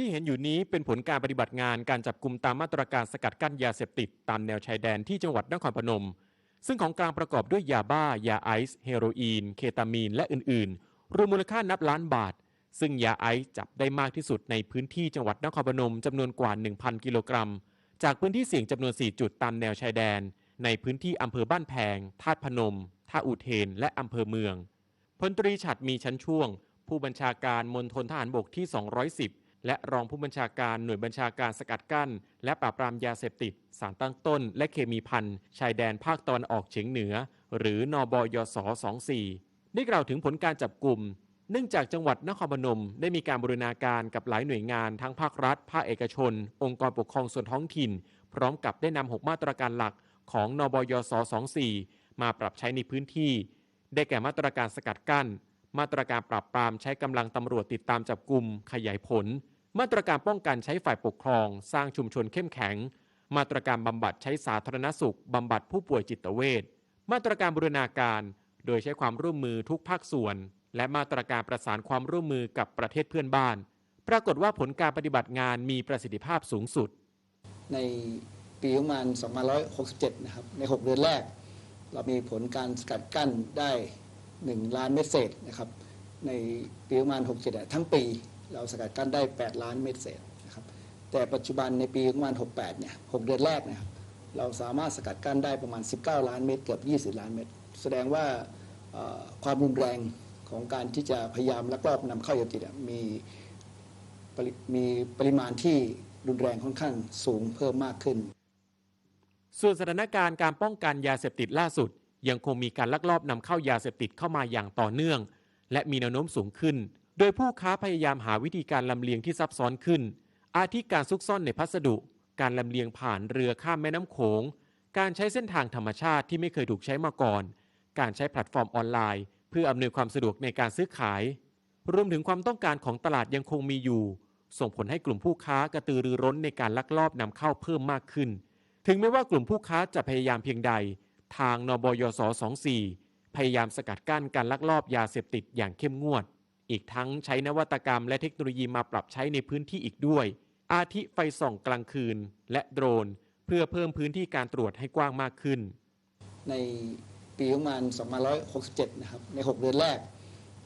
ที่เห็นอยู่นี้เป็นผลการปฏิบัติงานการจับกลุ่มตามมาตรการสกัดกั้นยาเสพติดตามแนวชายแดนที่จังหวัดนครพนม ซึ่งของกลางประกอบด้วยยาบ้า ยาไอซ์เฮโรอีน เคตามีน และอื่นๆ รวมมูลค่านับล้านบาท ซึ่งยาไอซ์จับได้มากที่สุดในพื้นที่จังหวัดนครพนมจำนวนกว่า 1,000 กิโลกรัม จากพื้นที่เสี่ยงจำนวน 4 จุดตามแนวชายแดน ในพื้นที่อำเภอบ้านแพงธาตุพนมท่าอุเทน และอำเภอเมืองพลตรีฉัดมีชั้นช่วง ผู้บัญชาการมณฑลทหารบกที่ 210 และรองผู้บัญชาการหน่วยบัญชาการสกัดกั้น และปราบปรามยาเสพติด สารตั้งต้น และเคมีพันชายแดนภาคตะวันออกเฉียงเหนือ หรือนบยศ24 ได้กล่าวถึงผลการจับกลุ่ม เนื่องจากจังหวัดนครพนม ได้มีการบริณาการกับหลายหน่วยงานทั้งภาครัฐ ภาคเอกชน องค์กรปกครองส่วนท้องถิ่น พร้อมกับได้นำหกมาตรการหลักของนบยศ24 มาปรับใช้ในพื้นที่ ได้แก่มาตรการสกัดกั้น มาตรการปราบปรามใช้กำลังตำรวจติดตามจับกลุ่มขยายผล มาตรการป้องกันใช้ฝ่ายปกครอง สร้างชุมชนเข้มแข็ง มาตรการบำบัดใช้สาธารณสุขบำบัดผู้ป่วยจิตเวชมาตรการบูรณาการ โดยใช้ความร่วมมือทุกภาคส่วน และมาตรการประสานความร่วมมือกับประเทศเพื่อนบ้าน ปรากฏว่าผลการปฏิบัติงานมีประสิทธิภาพสูงสุด ในปีประมาณ2567 นะครับ ใน 6 เดือนแรก เรามีผลการสกัดกั้นได้ 1 ล้านเม็ดเศษนะครับ ในปีประมาณ67 ทั้งปี เราสกัดกั้นได้ 8 ล้านเม็ดเศษนะครับแต่ปัจจุบันในปีประมาณ68เนี่ย6เดือนแรกนะครับเราสามารถสกัดกั้นได้ประมาณ 19 ล้านเม็ดเกือบ 20 ล้านเม็ดแสดงว่าความรุนแรงของการที่จะพยายามลักลอบนำเข้ายาเสพติดมีปริมีปริมาณที่รุนแรงค่อนข้างสูงเพิ่มมากขึ้น ส่วนสถานการณ์การป้องกันยาเสพติดล่าสุด ยังคงมีการลักลอบนำเข้ายาเสพติดเข้ามาอย่างต่อเนื่อง และมีแนวโน้มสูงขึ้น โดยผู้ค้าพยายามหาวิธีการลำเลียงที่ซับซ้อนขึ้น อาทิการซุกซ่อนในพัสดุ การลำเลียงผ่านเรือข้ามแม่น้ำโขง การใช้เส้นทางธรรมชาติที่ไม่เคยถูกใช้มาก่อน การใช้แพลตฟอร์มออนไลน์ เพื่ออำนวยความสะดวกในการซื้อขาย รวมถึงความต้องการของตลาดยังคงมีอยู่ ส่งผลให้กลุ่มผู้ค้ากระตือรือร้นในการลักลอบนำเข้าเพิ่มมากขึ้น ถึงแม้ว่ากลุ่มผู้ค้าจะพยายามเพียงใด ทางนบยศ24พยายามสกัดกั้นการลักลอบยาเสพติดอย่างเข้มงวด อีกทั้งใช้นวัตกรรมและเทคโนโลยีมาปรับใช้ในพื้นที่อีกด้วย อาทิไฟส่องกลางคืนและโดรน เพื่อเพิ่มพื้นที่การตรวจให้กว้างมากขึ้น ในปีประมาณ2567 นะครับ ใน 6 เดือนแรก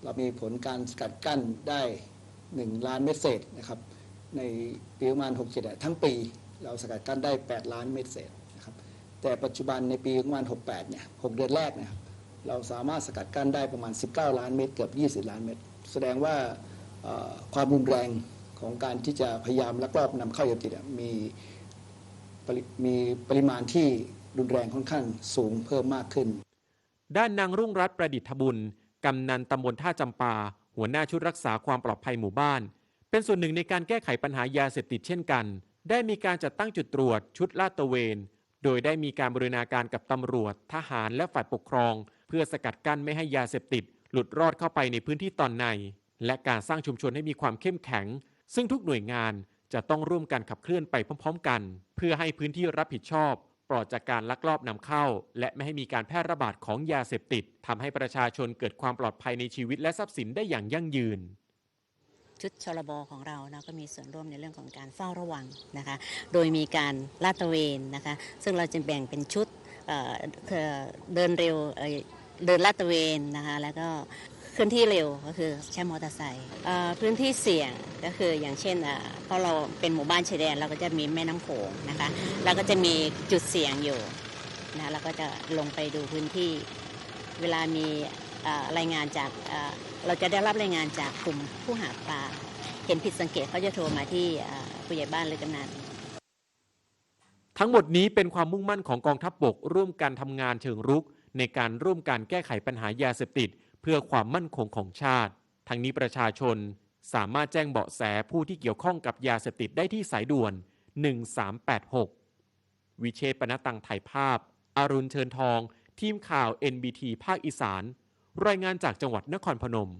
เรามีผลการสกัดกั้นได้ 1 ล้านเม็ดเศษนะครับ ในปีประมาณ67 ทั้งปี เราสกัดกั้นได้ 8 ล้านเม็ดเศษนะครับ แต่ปัจจุบันในปีประมาณ68 เนี่ย 6 เดือนแรกนะครับ เราสามารถสกัดกั้นได้ประมาณ 19 ล้านเม็ดเกือบ 20 ล้านเม็ดแสดงว่าความรุนแรงของการที่จะพยายามลักลอบนำเข้ายาเสพติดมีมีปริมาณที่รุนแรงค่อนข้างสูงเพิ่มมากขึ้น ด้านนางรุ่งรัตน์ประดิษฐบุญกำนันตำบลท่าจำปา หัวหน้าชุดรักษาความปลอดภัยหมู่บ้าน เป็นส่วนหนึ่งในการแก้ไขปัญหายาเสพติดเช่นกัน ได้มีการจัดตั้งจุดตรวจชุดลาดตระเวน โดยได้มีการบริณาการกับตำรวจ ทหารและฝ่ายปกครอง พื่อสกัดกั้นไม่ให้ยาเสพติด หลุดรอดเข้าไปในพื้นที่ตอนใน และการสร้างชุมชนให้มีความเข้มแข็ง ซึ่งทุกหน่วยงานจะต้องร่วมกันขับเคลื่อนไปพร้อม ๆ กัน เพื่อให้พื้นที่รับผิดชอบ ปลอดจากการลักลอบนำเข้า และไม่ให้มีการแพร่ระบาดของยาเสพติดทำให้ประชาชนเกิดความปลอดภัยในชีวิตและทรัพย์สินได้อย่างยั่งยืนชุดชลบของเรานะก็มีส่วนร่วมในเรื่องของการเฝ้าระวังนะคะ โดยมีการลาดตระเวนนะคะ ซึ่งเราจะแบ่งเป็นชุดเเดินเร็ว เดินลาดตระเวนนะคะแล้วก็เคลื่อนที่เร็วก็คือใช้มอเตอร์ไซค์พื้นที่เสี่ยงก็คืออย่างเช่นอ่าเพราะเราเป็นหมู่บ้านชายแดนเราก็จะมีแม่น้ำโขงนะคะแล้วก็จะมีจุดเสี่ยงอยู่นะเราก็จะลงไปดูพื้นที่ เวลามีรายงานจากเราจะได้รับรายงานจากกลุ่มผู้หาปลาเห็นผิดสังเกตเขาจะโทรมาที่ผู้ใหญ่บ้านหรือกำนันทั้งหมดนี้เป็นความมุ่งมั่นของกองทัพบบกร่วมกันทำงานเชิงรุก ในการร่วมการแก้ไขปัญหายาเสพติด เพื่อความมั่นคงของชาติ ทั้งนี้ประชาชนสามารถแจ้งเบาะแสผู้ที่เกี่ยวข้องกับยาเสพติดได้ที่สายด่วน 1386 วิเชษฐ์ปนตังถ่ายภาพ อรุณเชิญทอง ทีมข่าว NBT ภาคอีสาน รายงานจากจังหวัดนครพนม